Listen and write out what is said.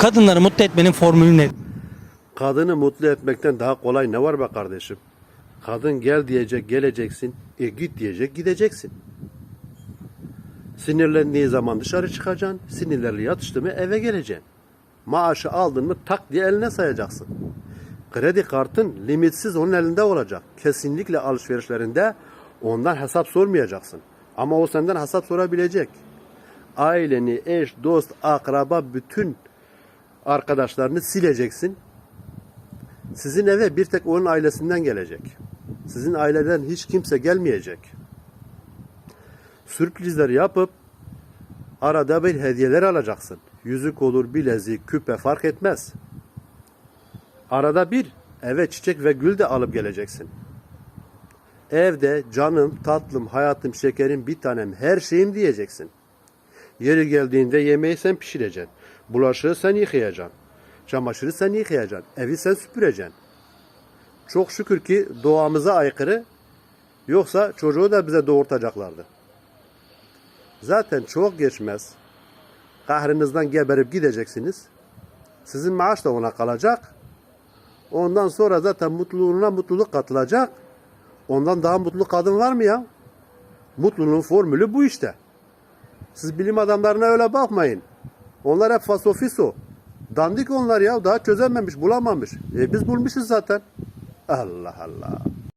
Kadınları mutlu etmenin formülü ne? Kadını mutlu etmekten daha kolay ne var be kardeşim? Kadın gel diyecek geleceksin, e git diyecek gideceksin. Sinirlendiği zaman dışarı çıkacaksın, sinirlerle yatıştı mı eve geleceksin. Maaşı aldın mı tak diye eline sayacaksın. Kredi kartın limitsiz onun elinde olacak. Kesinlikle alışverişlerinde ondan hesap sormayacaksın. Ama o senden hesap sorabilecek. Aileni, eş, dost, akraba bütün arkadaşlarını sileceksin. Sizin eve bir tek onun ailesinden gelecek. Sizin aileden hiç kimse gelmeyecek. Sürprizler yapıp arada bir hediyeler alacaksın. Yüzük olur, bilezik, küpe fark etmez. Arada bir eve çiçek ve gül de alıp geleceksin. Evde canım, tatlım, hayatım, şekerim, bir tanem, her şeyim diyeceksin. Yeri geldiğinde yemeği sen pişireceksin. Bulaşığı sen yıkayacaksın. Çamaşırı sen yıkayacaksın. Evi sen süpüreceksin. Çok şükür ki doğamıza aykırı. Yoksa çocuğu da bize doğurtacaklardı. Zaten çok geçmez. Kahrınızdan geberip gideceksiniz. Sizin maaş da ona kalacak. Ondan sonra zaten mutluluğuna mutluluk katılacak. Ondan daha mutlu kadın var mı ya? Mutluluğun formülü bu işte. Siz bilim adamlarına öyle bakmayın. Onlar hep fasofiso. Dandik onlar ya. Daha çözememiş, bulamamış. E biz bulmuşuz zaten. Allah Allah.